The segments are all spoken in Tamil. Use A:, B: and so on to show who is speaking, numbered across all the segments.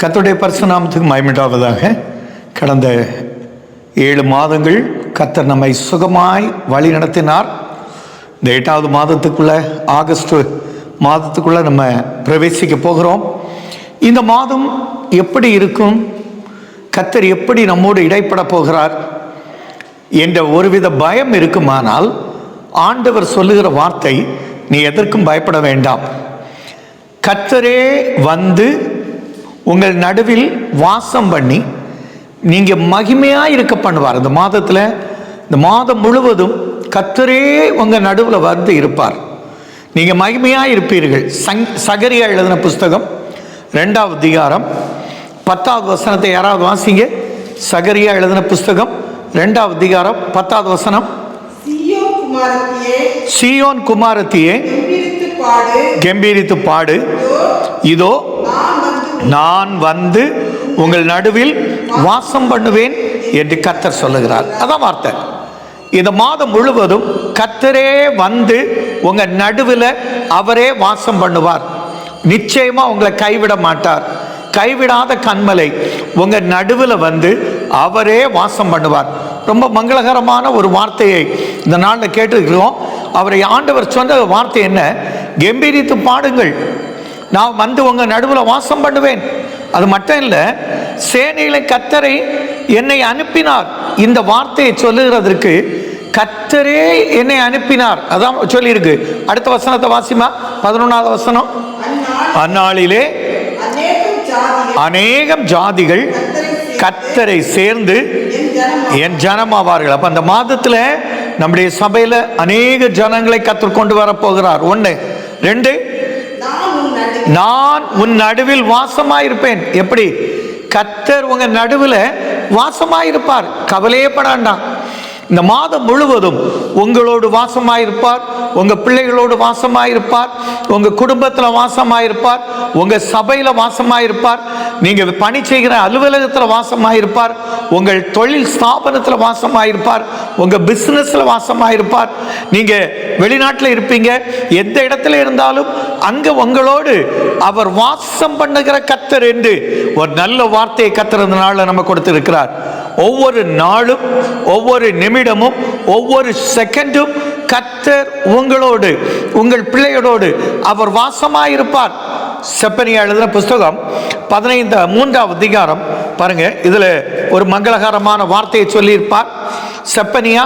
A: கர்த்தருடைய பரிசுநாமத்துக்கு மயமிட்டாவதாக கடந்த ஏழு மாதங்கள் கத்தர் நம்மை சுகமாய் வழி நடத்தினார். இந்த எட்டாவது மாதத்துக்குள்ள ஆகஸ்ட் மாதத்துக்குள்ள நம்ம பிரவேசிக்க போகிறோம். இந்த மாதம் எப்படி இருக்கும்? கத்தர் எப்படி நம்மோடு இடைப்பட போகிறார்? என்ற ஒருவித பயம் இருக்குமானால் ஆண்டவர் சொல்லுகிற வார்த்தை நீ எதற்கும் பயப்பட வேண்டாம். கர்த்தரே வந்து உங்கள் நடுவில் வாசம் பண்ணி நீங்க மகிமையா இருக்க பண்ணுவார். இந்த மாதத்துல இந்த மாதம் முழுவதும் கர்த்தரே உங்க நடுவில் வந்து இருப்பார். நீங்க மகிமையா இருப்பீர்கள். சங் சகரியா எழுதின புஸ்தகம் ரெண்டாவது அதிகாரம் பத்தாவது வசனத்தை யாராவது வாசிங்க? சகரியா எழுதின புஸ்தகம் ரெண்டாவது அதிகாரம் பத்தாவது வசனம்.
B: சீயோன் குமாரத்தியே கம்பீரித்து பாடு. இதோ நான் வந்து
A: உங்கள் நடுவில் வாசம் பண்ணுவேன் என்று கத்தர் சொல்லுகிறார். அதான் வார்த்தை. இந்த மாதம் முழுவதும் கத்தரே வந்து உங்க நடுவில் அவரே வாசம் பண்ணுவார். நிச்சயமா உங்களை கைவிட மாட்டார். கைவிடாத கண்மலை உங்க நடுவில் வந்து அவரே வாசம் பண்ணுவார். ரொம்ப மங்களகரமான ஒரு வார்த்தையை இந்த நாளில் கேட்டிருக்கிறோம். அவரை ஆண்டவர் சொன்ன வார்த்தை என்ன? கம்பீரித்து பாடுங்கள். நான் வந்து உங்கள் நடுவில் வாசம் பண்ணுவேன். அது மட்டும் இல்லை சேனையில கத்தரை என்னை அனுப்பினார். இந்த வார்த்தையை சொல்லுகிறதற்கு கத்தரே என்னை அனுப்பினார். அதான் சொல்லியிருக்கு. அடுத்த வசனத்தை வாசிமா? பதினொன்றாவது வசனம். அந்நாளிலே
B: அநேகம் ஜாதிகள்
A: கத்தரை சேர்ந்து
B: என் ஜனம்
A: ஆவார்கள் ஜனமாவார்கள் அந்த மாதத்தில் நம்முடைய சபையில் அநேக ஜனங்களை கத்தர் கொண்டு வரப்போகிறார். ஒன்று ரெண்டு
B: நான் உன் நடுவில்
A: வாசமாயிருப்பேன். எப்படி? கத்தர் உங்க நடுவில் வாசமாயிருப்பார். கவலையே படாண்டாம் இந்த மாதம் முழுவதும் உங்களோடு வாசமாயிருப்பார். உங்க பிள்ளைகளோடு வாசமாயிருப்பார். உங்க குடும்பத்தில் வாசமாயிருப்பார். உங்க சபையில் வாசமாயிருப்பார். நீங்க பணி செய்கிற அலுவலகத்தில் வாசமாயிருப்பார். உங்கள் தொழில் ஸ்தாபனத்தில் வாசமாயிருப்பார். உங்கள் பிஸ்னஸில் வாசமாக இருப்பார். நீங்கள் வெளிநாட்டில் இருப்பீங்க. எந்த இடத்துல இருந்தாலும் அங்கே உங்களோடு அவர் வாசம் பண்ணுகிற கத்தர் என்று ஒரு நல்ல வார்த்தையை கத்தர் இந்த நாளில் நம்ம கொடுத்திருக்கிறார். ஒவ்வொரு நாளும் ஒவ்வொரு நிமிடமும் ஒவ்வொரு செகண்டும் கத்தர் உங்களோடு உங்கள் பிள்ளைகளோடு அவர் வாசமாயிருப்பார். செப்பனியா எழுதின புஸ்தகம் பதினைந்து மூன்றாவது அதிகாரம். பாருங்க இதுல ஒரு மங்களகரமான வார்த்தையை சொல்லியிருப்பார். செப்பனியா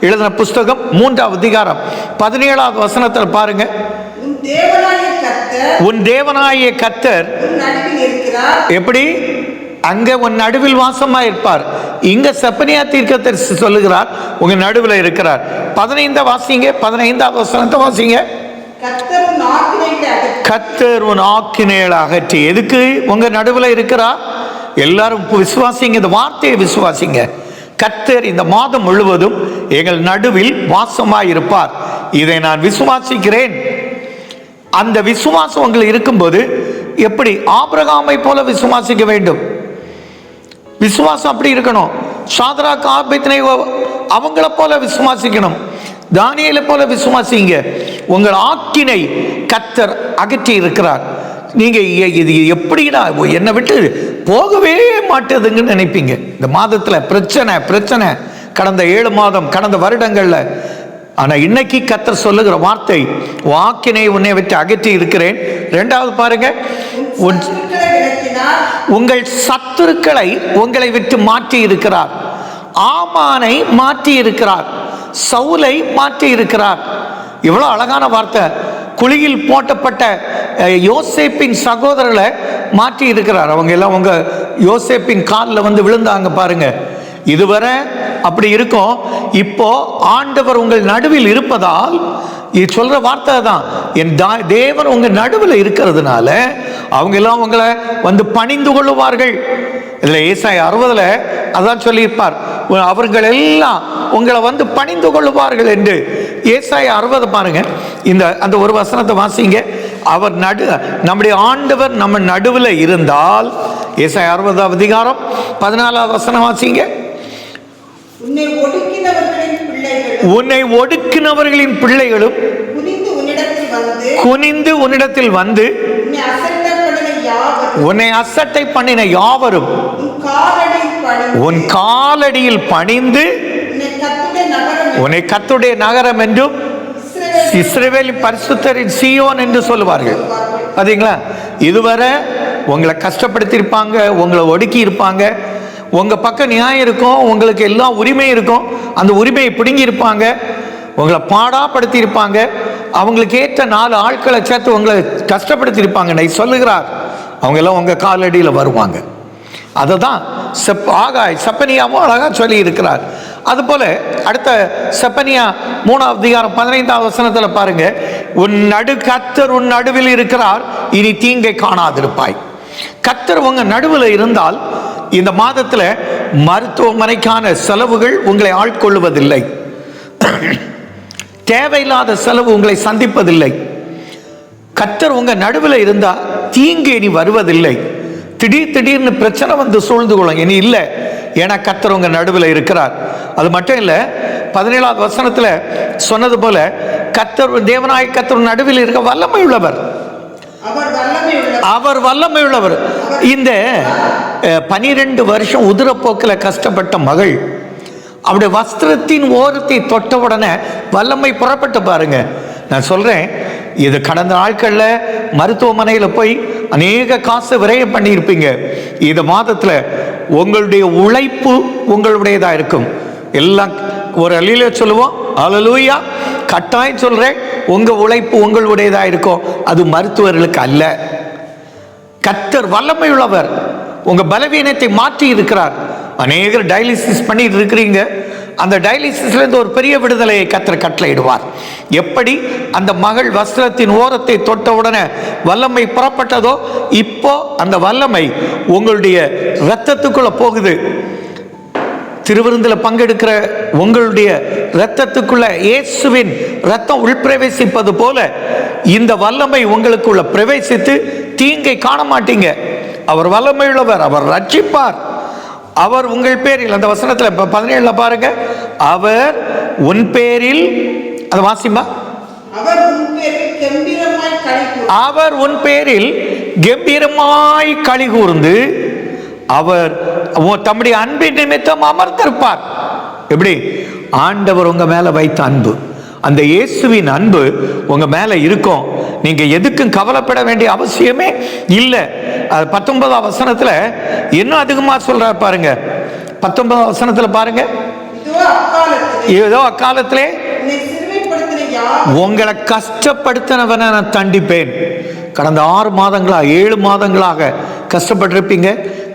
A: எழுதின புஸ்தகம் மூன்றாவது அதிகாரம். பதினேழாவது வசனத்தில் பாருங்க.
B: உன் தேவனாய
A: கத்தர் எப்படி? அங்க உன் நடுவில் வாசமா இருப்பார். இங்க செப்பனியா தீர்க்கதரிசி சொல்லுகிறார் உங்க நடுவில் இருக்கிறார். பதினைந்த வாசிங்க பதினைந்தாவது வசனத்தை வாசிங்க. கத்தர் உன் ஆக்கினைகளை அகற்றி. எதுக்கு? உங்க நடுவில் இருக்கிறா? எல்லாரும் விசுவாசிங்க இந்த வார்த்தையை விசுவாசிங்க. கத்தர் இந்த மாதம் முழுவதும் எங்கள் நடுவில் வாசமாய் இருப்பார். இதை நான் விசுவாசிக்கிறேன். அந்த விசுவாசம் உங்களுக்கு இருக்கும்போது எப்படி ஆபிரகாமை போல விசுவாசிக்க வேண்டும்? விசுவாசம் அப்படி இருக்கணும். சாதரா காபித்தனை அவங்கள போல விசுவாசிக்கணும். தானியலை போல விசுவாசிங்க. உங்கள் ஆக்கினை கத்தர் அகற்றி இருக்கிறார் நீங்க இது எப்படிடா என்னை விட்டு போகவே மாட்டேதுங்கன்னு நினைப்பீங்க. இந்த மாதத்துல பிரச்சனை பிரச்சனை. கடந்த ஏழு மாதம் கடந்த வருடங்கள்ல. ஆனா இன்னைக்கு கத்தர் சொல்லுகிற வார்த்தை வாக்கினை உன்னை விட்டு அகற்றி இருக்கிறேன். ரெண்டாவது பாருங்க உங்கள் சத்துருக்களை உங்களை விட்டு மாற்றி இருக்கிறார். ஆமானை மாற்றி இருக்கிறார். சவுலை மாற்றி இருக்கிறார். இவ்வளோ அழகான வார்த்தை. குழியில் போட்டப்பட்ட யோசேப்பின் சகோதரர்களை மாற்றி இருக்கிறார். அவங்க எல்லாம் உங்க யோசேப்பின் காலில் வந்து விழுந்தாங்க பாருங்க. இதுவரை அப்படி இருக்கும். இப்போ ஆண்டவர் உங்கள் நடுவில் இருப்பதால் சொல்ற வார்த்தை தான் என் தா- தேவன் உங்க நடுவில் இருக்கிறதுனால அவங்க எல்லாம் உங்களை வந்து பணிந்து கொள்ளுவார்கள். இதுல ஏசாய் அறுபதுல அதான் சொல்லியிருப்பார். அவர்கள் எல்லாம் உங்களை வந்து பணிந்து கொள்ளுவார்கள் என்று ஏசாய் அறுபது பாருங்க. இந்த அந்த ஒரு வசனத்தை வாசிங்க. அவர் நடு நம்முடைய ஆண்டவர் நம்ம நடுவில் இருந்தால் ஏசாய் அறுபதாவது அதிகாரம் பதினாலாவது வசனம் வாசிங்க.
B: உன்னை ஒடுக்கினவர்களின்
A: பிள்ளைகளும்
B: குனிந்து உன்னிடத்தில் வந்து உன்னை
A: அசட்டை பண்ணின யாவரும்
B: உன்
A: காலடியில் பணிந்து
B: உன்னை கத்துடைய நகரம்
A: என்றும்
B: இஸ்ரவேல்
A: இஸ்ரவேலின் பரிசுத்தரின் சீயோன் என்று சொல்லுவார்கள். பாத்தீங்களா? இதுவரை உங்களை கஷ்டப்படுத்தியிருப்பாங்க உங்களை ஒடுக்கி இருப்பாங்க உங்க பக்கம் நியாயம் இருக்கும் உங்களுக்கு எல்லா உரிமை இருக்கும். அந்த உரிமையை பிடுங்கி இருப்பாங்க உங்களை பாடாப்படுத்தி இருப்பாங்க அவங்களுக்கு ஏற்ற நாலு ஆட்களை சேர்த்து உங்களை கஷ்டப்படுத்தி இருப்பாங்க சொல்லுகிறார். அவங்க எல்லாம் உங்க காலடியில் வருவாங்க. அதை தான் செப் ஆகாய் செப்பனியாவும் அழகாக சொல்லி இருக்கிறார் அதுபோல அடுத்த செப்பனியா மூணாவது அதிகாரம் பதினைந்தாவது வசனத்தில் பாருங்க. உன் நடு கத்தர் உன் நடுவில் இருக்கிறார் இனி தீங்கை காணாதிருப்பாய். கத்தர் உங்க நடுவில் இருந்தால் இந்த மாதத்தில் மருத்துவமனைக்கான செலவுகள் உங்களை ஆட்கொள்வதில்லை. தேவையில்லாத செலவு உங்களை சந்திப்பதில்லை. கத்தர் உங்க நடுவில் இருந்தால் தீங்கு இனி வருவதில்லை. திடீர் திடீர்னு பிரச்சனை வந்து சூழ்ந்து கொள்ளும். இனி இல்லை. ஏன்னா கத்தர் உங்க நடுவில் இருக்கிறார். அது மட்டும் இல்லை பதினேழாவது வசனத்துல சொன்னது போல கத்தர் தேவனாய கத்தர் நடுவில் இருக்க வல்லமை உள்ளவர்
B: அவர் வல்லமை உள்ளவர்
A: இந்த பனிரெண்டு வருஷம் உதிரப்போக்கில் கஷ்டப்பட்ட மகள் அவருடைய வஸ்திரத்தின் ஓரத்தை தொட்ட உடனே வல்லமை புறப்பட்டு பாருங்க. நான் சொல்றேன் இது கடந்த நாட்களில் மருத்துவமனையில் போய் அநேக காசு விரயம் பண்ணியிருப்பீங்க. இந்த மாதத்தில் உங்களுடைய உழைப்பு உங்களுடையதாக இருக்கும். எல்லாம் ஒரு அழியில சொல்லுவோம் அலலூயா கட்டாயம் சொல்கிறேன் உங்கள் உழைப்பு உங்களுடையதாக இருக்கும். அது மருத்துவர்களுக்கு அல்ல. கத்தர் வல்லமை உள்ளவர் உங்கள் பலவீனத்தை மாற்றி இருக்கிறார் அநேகர் டயாலிசிஸ் பண்ணிட்டு இருக்கிறீங்க. அந்த டயாலிசிஸ்ல இருந்து ஒரு பெரிய விடுதலையை கத்தர் கட்டளையிடுவார். எப்படி? அந்த மகள் வஸ்திரத்தின் ஓரத்தை தொட்டவுடனே வல்லமை புறப்பட்டதோ இப்போ அந்த வல்லமை உங்களுடைய இரத்தத்துக்குள்ள போகுது. திருவிருந்தில் பங்கெடுக்கிற உங்களுடைய இரத்தத்துக்குள்ள இயேசுவின் ரத்தம் உள்பிரவேசிப்பது போல இந்த வல்லமை உங்களுக்குள்ள பிரவேசித்து தீங்கை காண மாட்டீங்க. அவர் வல்லமையுள்ளவர் அவர் ரட்சிப்பார். அவர் உங்கள் பேரில் அந்த வசனத்தில் இப்போ பதினேழுல பாருங்க. அவர் உன் பேரில் அது வாசிமா
B: அவர் உன் பேரில் கம்பீரமாய் களி
A: கூர்ந்து. அவர் தம்முடைய அன்பின் நிமித்தம் அமர்ந்திருப்பார். எப்படி? ஆண்டவர் உங்க மேல வைத்த அன்பு. அந்த இயேசுவின் அன்பு உங்க மேல இருக்கும். நீங்க எதுக்கும் கவலைப்பட வேண்டிய அவசியமே இல்லை. பத்தொன்பதாம் வசனத்துல இன்னும் அதிகமா சொல்றார் பாருங்க. பத்தொன்பதாம் வசனத்துல பாருங்க. ஏதோ அக்காலத்திலே? உங்களை கஷ்டப்படுத்தினவனை நான் தண்டிப்பேன். கடந்த ஆறு மாதங்களாக ஏழு மாதங்களாக கஷ்டப்பட்டிருப்பீங்க.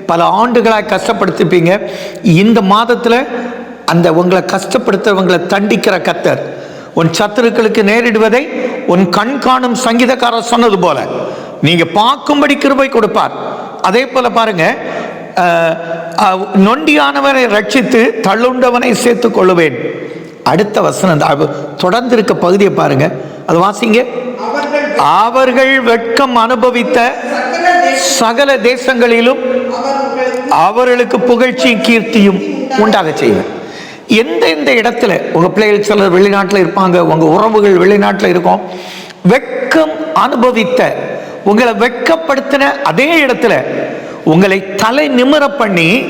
A: பல ஆண்டுகளாக கஷ்டப்படுத்திருப்பீங்க. இந்த மாதத்தில் அந்த உங்களை கஷ்டப்படுத்துறவங்களை தண்டிக்கிற கத்தர் உன் சத்துருக்களுக்கு நேரிடுவதை உன் கண் காணும் சங்கீதக்காரர் சொன்னது போல. நீங்க பார்க்கும்படி கிருபை கொடுப்பார். அதே போல பாருங்க நொண்டியானவரை நொண்டியானவனை ரட்சித்து தள்ளுண்டவனை சேர்த்து கொள்ளுவேன். அடுத்த வசனம் தான். தொடர்ந்து இருக்க பகுதியை பாருங்க. அது வாசிங்க.
B: அவர்கள்
A: வெட்கம் அனுபவித்த
B: சகல
A: தேசங்களிலும் அவர்களுக்கு புகழ்ச்சியும் கீர்த்தியும் உண்டாக செய்வேன். எந்த எந்த இடத்துல உங்க பிள்ளைகள் சிலர் வெளிநாட்டில் இருப்பாங்க உங்க உறவுகள் வெளிநாட்டில் இருக்கும் வெட்கம் அனுபவித்த உங்களை வெட்கப்படுத்தின அதே இடத்துல உங்களை தலை நிமிர பண்ணி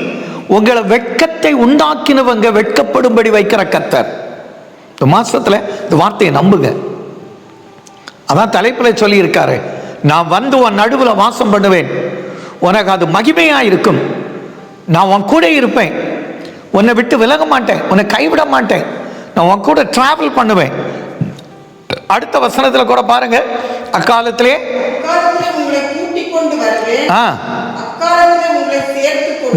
A: உங்களை வெட்கத்தை உண்டாக்கினவங்க வெட்கப்படும்படி வைக்கிற கத்தர். இந்த மாசத்துல இந்த வார்த்தையை நம்புங்க. அதான் தலைப்புல சொல்லியிருக்காரு. நான் வந்து உன் நடுவில் வாசம் பண்ணுவேன். உனக்கு அது மகிமையா இருக்கும் நான் உன் கூட இருப்பேன். உன்னை விட்டு விலக மாட்டேன் உன்னை கைவிட மாட்டேன். நான் உன் கூட டிராவல் பண்ணுவேன். அடுத்த வசனத்துல கூட பாருங்க. அக்காலத்திலே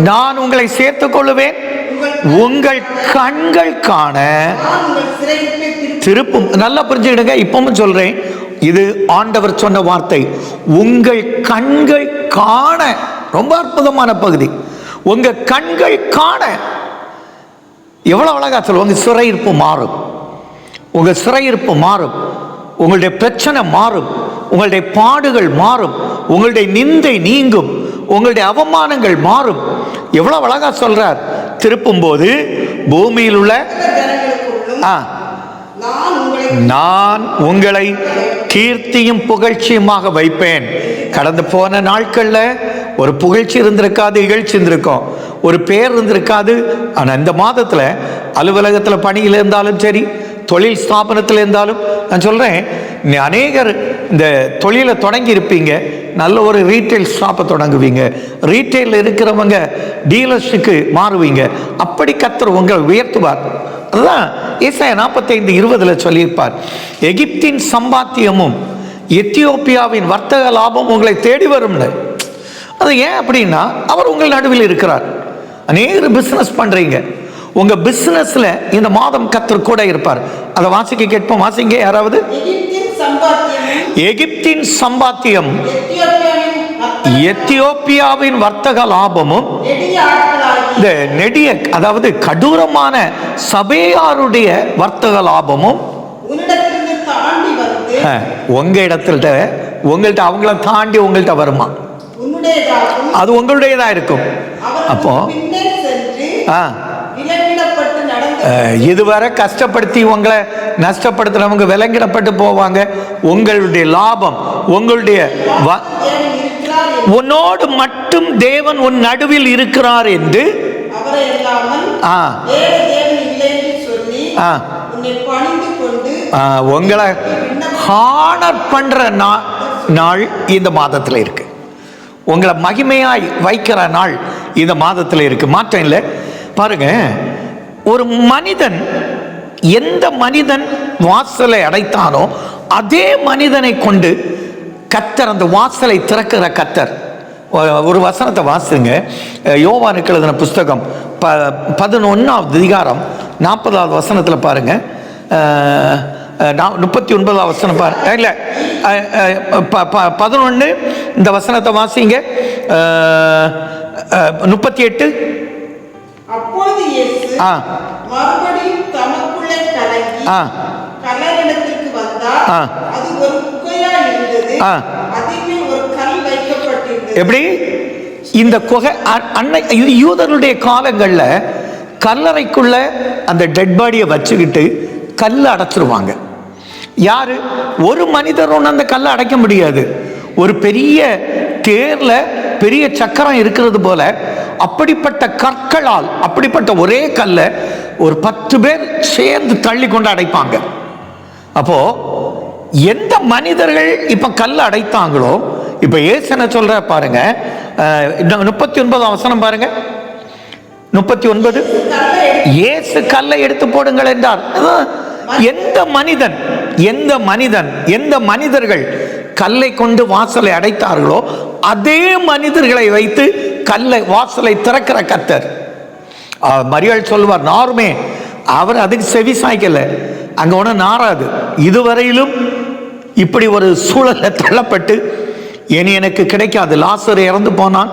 A: நான் உங்களை சேர்த்துக் கொள்ளுவேன். உங்கள் கண்கள் காண திருப்பும். நல்லா புரிஞ்சுக்கிடுங்க இப்பவும் சொல்றேன். இது ஆண்டவர் சொன்ன வார்த்தை. உங்கள் கண்கள் காண. ரொம்ப அற்புதமான பகுதி. உங்க கண்கள் காண. எவ்வளோ அழகாக சொல்ல உங்க சிறையிருப்பு மாறும். உங்கள் சிறையிருப்பு மாறும். உங்களுடைய பிரச்சனை மாறும். உங்களுடைய பாடுகள் மாறும். உங்களுடைய நிந்தை நீங்கும். உங்களுடைய அவமானங்கள் மாறும். எவ்வளோ அழகாக சொல்கிறார் திருப்பும் போது பூமியில் உள்ள ஆ.
B: நான் உங்களை
A: நான் உங்களை கீர்த்தியும் புகழ்ச்சியுமாக வைப்பேன். கடந்து போன நாட்களில் ஒரு புகழ்ச்சி இருந்திருக்காது இகழ்ச்சி இருந்திருக்கும். ஒரு பேர் இருந்திருக்காது. ஆனால் இந்த மாதத்தில் அலுவலகத்தில் பணியில் இருந்தாலும் சரி தொழில் ஸ்தாபனத்தில் இருந்தாலும் நான் சொல்கிறேன் நீ அநேகர் இந்த தொழிலை தொடங்கி இருப்பீங்க. நல்ல ஒரு ரீட்டைல் ஷாப்பை தொடங்குவீங்க. ரீட்டைலில் இருக்கிறவங்க டீலர்ஷிக்கு மாறுவீங்க. அப்படி கத்துற உங்களை உயர்த்துவார். அதுதான் ஏசாய நாற்பத்தைந்து இருபதில் சொல்லியிருப்பார். எகிப்தின் சம்பாத்தியமும் எத்தியோப்பியாவின் வர்த்தக லாபம் உங்களை தேடி வரும்னு. அது ஏன் அப்படின்னா அவர் உங்கள் நடுவில் இருக்கிறார். அநேக பிஸ்னஸ் பண்ணுறீங்க உங்கள் பிஸ்னஸில் இந்த மாதம் கத்தர் கூட இருப்பார். அதை வாசிக்க கேட்போம். வாசிங்க யாராவது?
B: எகிப்தின்
A: சம்பாத்தியம்.
B: எத்தியோப்பியாவின் வர்த்தக
A: லாபமும் இந்த நெடிய அதாவது கடூரமான சபையாருடைய வர்த்தக லாபமும் உங்க இடத்துல உங்கள்கிட்ட அவங்கள தாண்டி உங்கள்கிட்ட வருமா? அது உங்களுடையதா இருக்கும். அப்போ ஆ. இதுவரை கஷ்டப்படுத்தி உங்களை நஷ்டப்படுத்துறவங்க விலங்கிடப்பட்டு போவாங்க. உங்களுடைய லாபம் உங்களுடைய உன்னோடு மட்டும் தேவன் உன் நடுவில் இருக்கிறார் என்று ஆ. ஆ. உங்களை ஹானர் பண்ற நாள் இந்த மாதத்தில் இருக்கு. உங்களை மகிமையாய் வைக்கிற நாள் இந்த மாதத்தில் இருக்கு. மாற்றம் இல்லை. பாருங்க ஒரு மனிதன் எந்த மனிதன் வாசலை அடைத்தானோ அதே மனிதனை கொண்டு கத்தர் அந்த வாசலை திறக்கிற கத்தர். ஒரு வசனத்தை வாசுங்க. யோவானுக்கு எழுதின புஸ்தகம் ப பதினொன்றாவது அதிகாரம் நாற்பதாவது வசனத்தில் பாருங்கள் முப்பத்தி ஒன்பதாவது வசனம் பாருங்க இல்லை பதினொன்று இந்த வசனத்தை வாசிங்க முப்பத்தி எட்டு ஆ. ஆ. ஆ. ஆ.
B: கல்
A: எப்படி இந்த குகை அன்னை இது யூதருடைய காலங்களில் கல்லறைக்குள்ள அந்த டெட் பாடியை வச்சுக்கிட்டு கல்லை அடைச்சிருவாங்க யாரு? ஒரு மனிதரும் அந்த கல்லை அடைக்க முடியாது. ஒரு பெரிய தேர்ல பெரிய சக்கரம் இருக்கிறது போல அப்படிப்பட்ட கற்களால் அப்படிப்பட்ட ஒரே கல்லை ஒரு பத்து பேர் சேர்ந்து தள்ளி கொண்டு அடைப்பாங்க. அப்போ எந்த மனிதர்கள் இப்ப கல் அடைத்தாங்களோ இப்ப ஏசன சொல்ற பாருங்க முப்பத்தி ஒன்பதாம் அவசரம் பாருங்க. முப்பத்தி ஒன்பது ஏசு கல்லை எடுத்து போடுங்கள் என்றார். எந்த மனிதன் எந்த மனிதன் எந்த மனிதர்கள் கல்லை கொண்டு வாசலை அடைத்தார்களோ அதே மனிதர்களை வைத்து கல்லை வாசலை திறக்கிற கத்தர் மரியாள் சொல்வார் நாருமே அவர் அதுக்கு செவி சாய்க்கல. அங்க ஒன்றும் நாராது இதுவரையிலும் இப்படி ஒரு சூழலில் தள்ளப்பட்டு இனி எனக்கு கிடைக்காது. லாசர் இறந்து போனான்.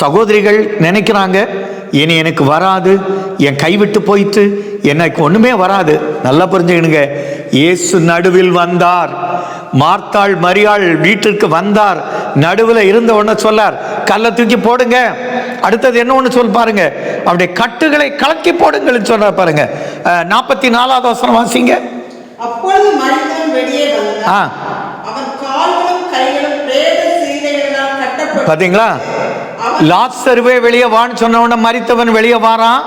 A: சகோதரிகள் நினைக்கிறாங்க இனி எனக்கு வராது. என் கைவிட்டு போயிட்டு எனக்கு ஒன்றுமே வராது. நல்லா புரிஞ்சுக்கணுங்க இயேசு நடுவில் வந்தார். மார்த்தாள் மரியாள் வீட்டிற்கு வந்தார். நடுவில் இருந்த உடனே சொல்லார் கல்லை தூக்கி போடுங்க. அடுத்தது என்ன ஒன்று சொல் பாருங்க. அவருடைய கட்டுகளை கலக்கி போடுங்கள்னு சொல்றார் பாருங்க. நாற்பத்தி நாலாவது வசனம் வாசிங்க. ஆ.
B: அவன் கால்களும் கைகளும் பிரேத சீலைகளால் கட்டப்பட்டு
A: பாத்தீங்களா?
B: அவன்
A: லாசருவே வெளியே வான்னு சொன்ன உடனே மரித்தவன் வெளியே வாரான்.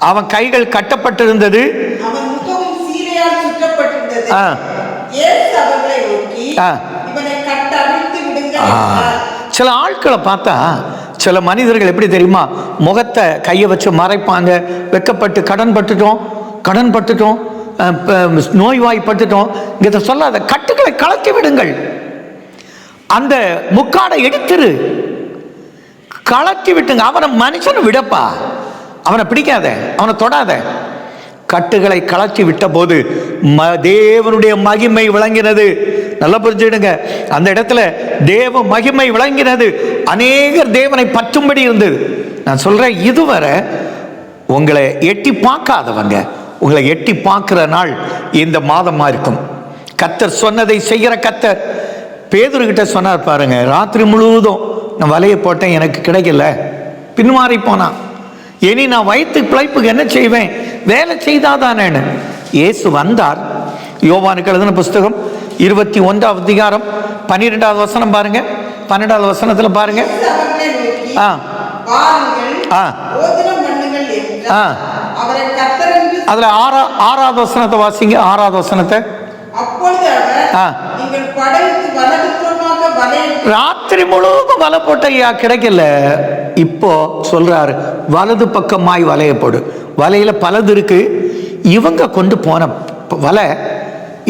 A: அவன் கைகள் கட்டப்பட்டிருந்தது
B: அவன் முகமும் சீலையால் சுற்றப்பட்டிருந்தது
A: ஆ.
B: இயேசு அவர்களை நோக்கி
A: ஆ.
B: இவனை கட்டவிழ்த்து விடுங்கள்
A: ஆ,
B: என்றார்.
A: சில ஆட்களை பார்த்தா சில மனிதர்கள் எப்படி தெரியுமா முகத்தை கையை வச்சு மறைப்பாங்க வெக்கப்பட்டு கடன் பட்டுட்டோம் கடன் பட்டுட்டோம் நோய்வாய்ப்பட்டுட்டோம் இதை சொல்லாத கட்டுகளை கலக்கி விடுங்கள். அந்த முக்காடை எடுத்துரு. கலக்கி விட்டுங்க. அவனை மனுஷனை விடப்பா. அவனை பிடிக்காத. அவனை தொடாத. கட்டுகளை கலச்சி விட்ட போது ம தேவனுடைய மகிமை விளங்கினது. நல்லா புரிஞ்சுடுங்க அந்த இடத்துல தேவ மகிமை விளங்கினது. அநேகர் தேவனை பற்றும்படி இருந்தது. நான் சொல்றேன் இதுவரை உங்களை எட்டி பார்க்காதவங்க உங்களை எட்டி பார்க்குற நாள் இந்த மாதமாக இருக்கும் கத்தர் சொன்னதை செய்கிற கத்தர். பேதுருக்கிட்ட சொன்னார் பாருங்க ராத்திரி முழுவதும் நான் வலையை போட்டேன் எனக்கு கிடைக்கல. பின்மாறி போனான். இனி நான் வயிற்று பிழைப்புக்கு என்ன செய்வேன்? வேலை செய்தாதானேன்னு. இயேசு வந்தார். யோவானுக்கு எழுதின புஸ்தகம் இருபத்தி ஒன்றாவது அதிகாரம் பன்னிரெண்டாவது வசனம் பாருங்க. பன்னெண்டாவது வசனத்தில் பாருங்க. ஆ. ஆ. ஆ. அதில் ஆறா ஆறாவது வசனத்தை வாசிங்க. ஆறாவது வசனத்தை. ஆ. ராத்திரி முழுவதும் வலை போட்ட ஐயா கிடைக்கல. இப்போ சொல்றாரு வலது பக்கமாய் வலையை போடு. வலையில பலது இருக்கு. இவங்க கொண்டு போன வலை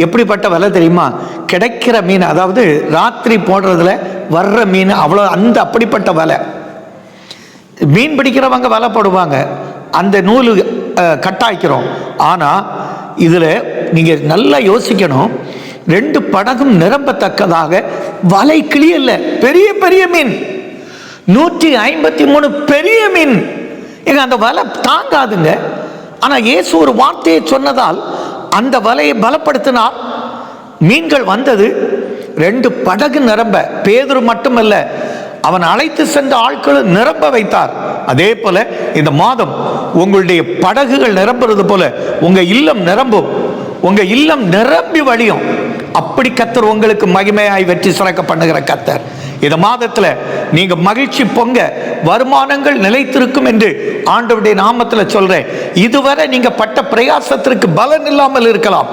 A: எப்படிப்பட்ட வலை தெரியுமா? கிடைக்கிற மீன் அதாவது ராத்திரி போடுறதுல வர்ற மீன் அவ்வளோ அந்த அப்படிப்பட்ட வலை. மீன் பிடிக்கிறவங்க வலை போடுவாங்க. அந்த நூல் கட்டாய்க்கிறோம். ஆனால் இதில் நீங்கள் நல்லா யோசிக்கணும். ரெண்டு படகும் நிரம்பத்தக்கதாக வலை கிளியல்ல. பெரிய பெரிய மீன். நூற்றி ஐம்பத்தி மூணு பெரிய மீன். எங்க அந்த வலை தாங்காதுங்க. ஆனால் இயேசு ஒரு வார்த்தையை சொன்னதால் அந்த வலையை பலப்படுத்தினார். மீன்கள் வந்தது. ரெண்டு படகு நிரம்ப பேதுரு மட்டுமல்ல அவன் அழைத்து சென்ற ஆட்களும் நிரம்ப வைத்தார். அதே போல இந்த மாதம் உங்களுடைய படகுகள் நிரம்புறது போல உங்க இல்லம் நிரம்பும். உங்க இல்லம் நிரம்பி வழியும். அப்படி கத்தர் உங்களுக்கு மகிமையாய் வெற்றி சிறக்க பண்ணுகிற கத்தர். இந்த மாதத்துல நீங்க மகிழ்ச்சி பொங்க வருமானங்கள் நிலைத்திருக்கும் என்று ஆண்டவருடைய நாமத்துல சொல்றேன். இதுவரை நீங்க பட்ட பிரயாசத்திற்கு பலன் இல்லாமல் இருக்கலாம்.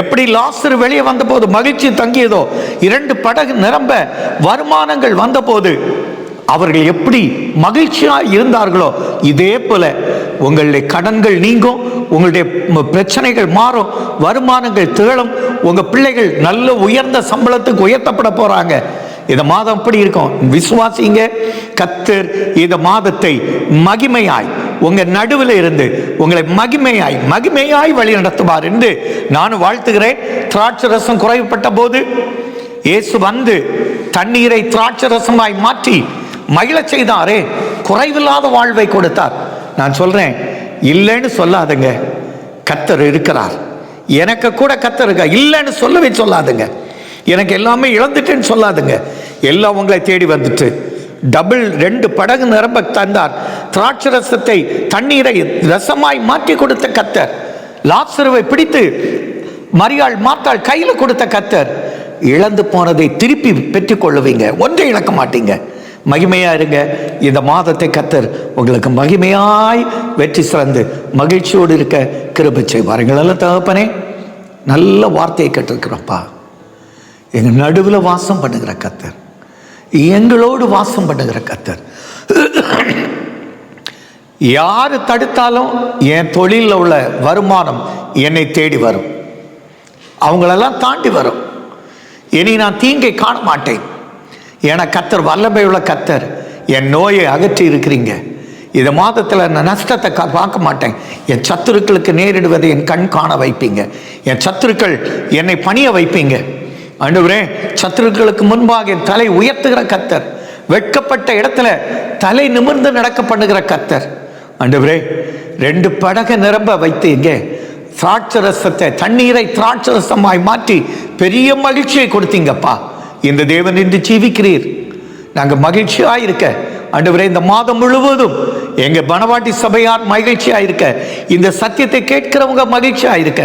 A: எப்படி லாஸ்டர் வெளியே வந்தபோது மகிழ்ச்சி தங்கியதோ இரண்டு படகு நிரம்ப வருமானங்கள் வந்தபோது அவர்கள் எப்படி மகிழ்ச்சியாக இருந்தார்களோ இதே போல உங்களுடைய கடன்கள் நீங்கும் உங்களுடைய பிரச்சனைகள் மாறும் வருமானங்கள் திகழும் உங்க பிள்ளைகள் நல்ல உயர்ந்த சம்பளத்துக்கு உயர்த்தப்பட போறாங்க. இந்த மாதம் எப்படி இருக்கும்? விசுவாசிங்க கத்தர் இந்த மாதத்தை மகிமையாய் உங்க நடுவில் இருந்து உங்களை மகிமையாய் மகிமையாய் வழி நடத்துவார் என்று நான் வாழ்த்துகிறேன். திராட்சை ரசம் குறைவுபட்ட போது இயேசு வந்து தண்ணீரை திராட்சை ரசமாய் மாற்றி மகிழச் செய்தாரே குறைவில்லாத வாழ்வை கொடுத்தார். நான் சொல்றேன் இல்லைன்னு சொல்லாதுங்க கத்தர் இருக்கிறார். எனக்கு கூட கத்தர் இருக்கா? இல்லைன்னு சொல்லவே சொல்லாதுங்க. எனக்கு எல்லாமே இழந்துட்டேன்னு சொல்லாதுங்க. எல்லாம் உங்களை தேடி வந்துட்டு. டபுள் ரெண்டு படகு நிரம்ப தந்தார். திராட்சை ரசத்தை தண்ணீரை ரசமாய் மாற்றி கொடுத்த கத்தர். லாசருவை பிடித்து மரியாள் மாத்தாள் கையில் கொடுத்த கத்தர். இழந்து போனதை திருப்பி பெற்றுக்கொள்ளுவீங்க ஒன்றை இழக்க மாட்டீங்க. மகிமையா இருங்க. இந்த மாதத்தை கத்தர் உங்களுக்கு மகிமையாய் வெற்றி சிறந்து மகிழ்ச்சியோடு இருக்க கிருபை செய்வாருங்கள். தகப்பனே நல்ல வார்த்தையை கேட்டிருக்கிறோம்ப்பா. எங்கள் நடுவில் வாசம் பண்ணுகிற கத்தர். எங்களோடு வாசம் பண்ணுகிற கத்தர் யார் தடுத்தாலும் என் தொழிலில் உள்ள வருமானம் என்னை தேடி வரும். அவங்களெல்லாம் தாண்டி வரும். இனி நான் தீங்கை காண மாட்டேன். என கத்தர் வல்லமை உள்ள கத்தர் என் நோயை அகற்றி இருக்கிறீங்க. இந்த மாதத்தில் நான் நஷ்டத்தை கா- பார்க்க மாட்டேன். என் சத்துருக்களுக்கு நேரிடுவதை என் கண் காண வைப்பீங்க. என் சத்துருக்கள் என்னை பணிய வைப்பீங்க. ஆண்டவரே சத்துருக்களுக்கு முன்பாக என் தலை உயர்த்துகிற கத்தர் வெட்கப்பட்ட இடத்துல தலை நிமிர்ந்து நடக்க பண்ணுகிற கத்தர். ஆண்டவரே ரெண்டு படகை நிரம்ப வைத்து இங்கே திராட்சரசத்தை தண்ணீரை திராட்சரசமாய் மாற்றி பெரிய மகிழ்ச்சியை கொடுத்தீங்கப்பா. இந்த தேவன் இன்று ஜீவிக்கிறீர். நாங்கள் மகிழ்ச்சியாக இருக்க ஆண்டவரே இந்த மாதம் முழுவதும் எங்கள் பனவாட்டி சபையார் மகிழ்ச்சியாக இருக்க இந்த சத்தியத்தை கேட்கிறவங்க மகிழ்ச்சியாக இருக்க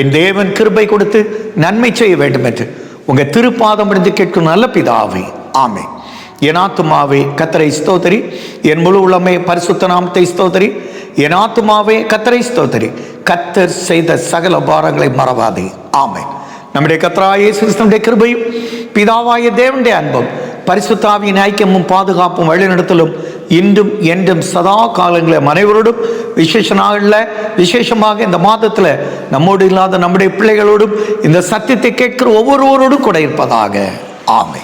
A: என் தேவன் கிருபை கொடுத்து நன்மை செய்ய வேண்டும் என்று உங்க திருப்பாதம் இருந்து கேட்கும் நல்ல பிதாவே. ஆமே என் ஆத்துமாவே கத்தரை ஸ்தோத்தரி. என் முழு உள்ளமே பரிசுத்த நாமத்தை ஸ்தோத்தரி. என் ஆத்துமாவே கத்தரை ஸ்தோத்தரி. கத்தர் செய்த சகல பாரங்களை மறவாதே. ஆமை நம்முடைய கத்தராயே கிறிஸ்தனுடைய கிருபையும் பிதாவாய தேவனுடைய அன்பும் பரிசுத்தாவியின் ஐக்கியமும் பாதுகாப்பும் வழிநடத்தலும் இன்றும் என்றும் சதா காலங்களில் அனைவரோடும் விசேஷ நாளில் விசேஷமாக இந்த மாதத்தில் நம்மோடு இல்லாத நம்முடைய பிள்ளைகளோடும் இந்த சத்தியத்தை கேட்கிற ஒவ்வொருவரோடும் கூட இருப்பதாக. ஆமை